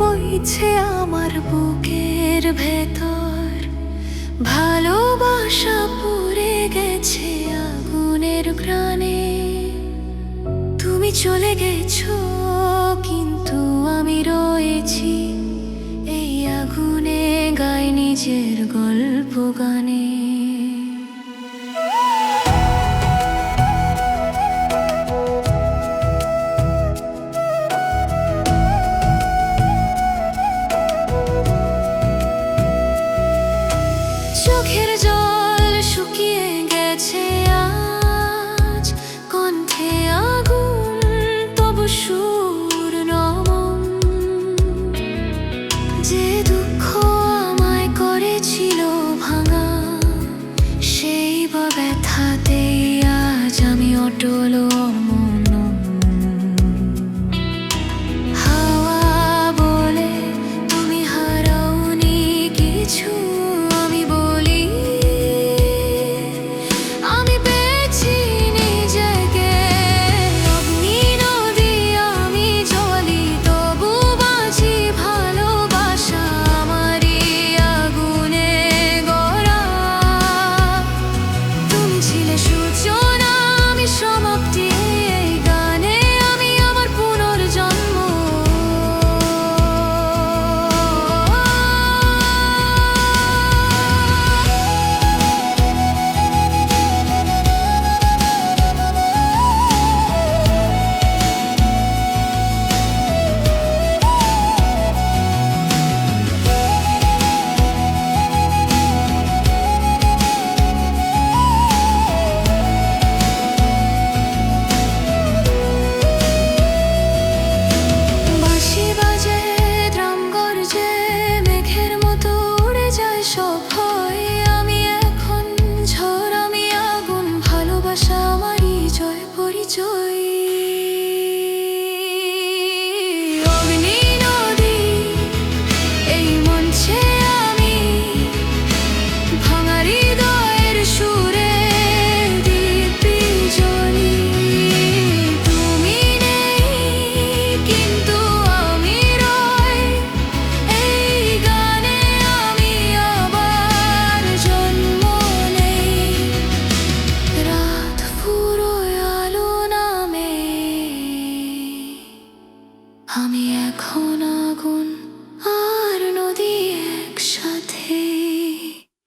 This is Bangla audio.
বইছে আমার বুকের ভেতর। ভালোবাসা পুড়ে গেছে আগুনের গ্রানে তুমি চলে গেছো, কিন্তু আমি রয়েছি এই আগুনে গাই নিজের গল্প গানে। মোটলো আমি এখন আগুন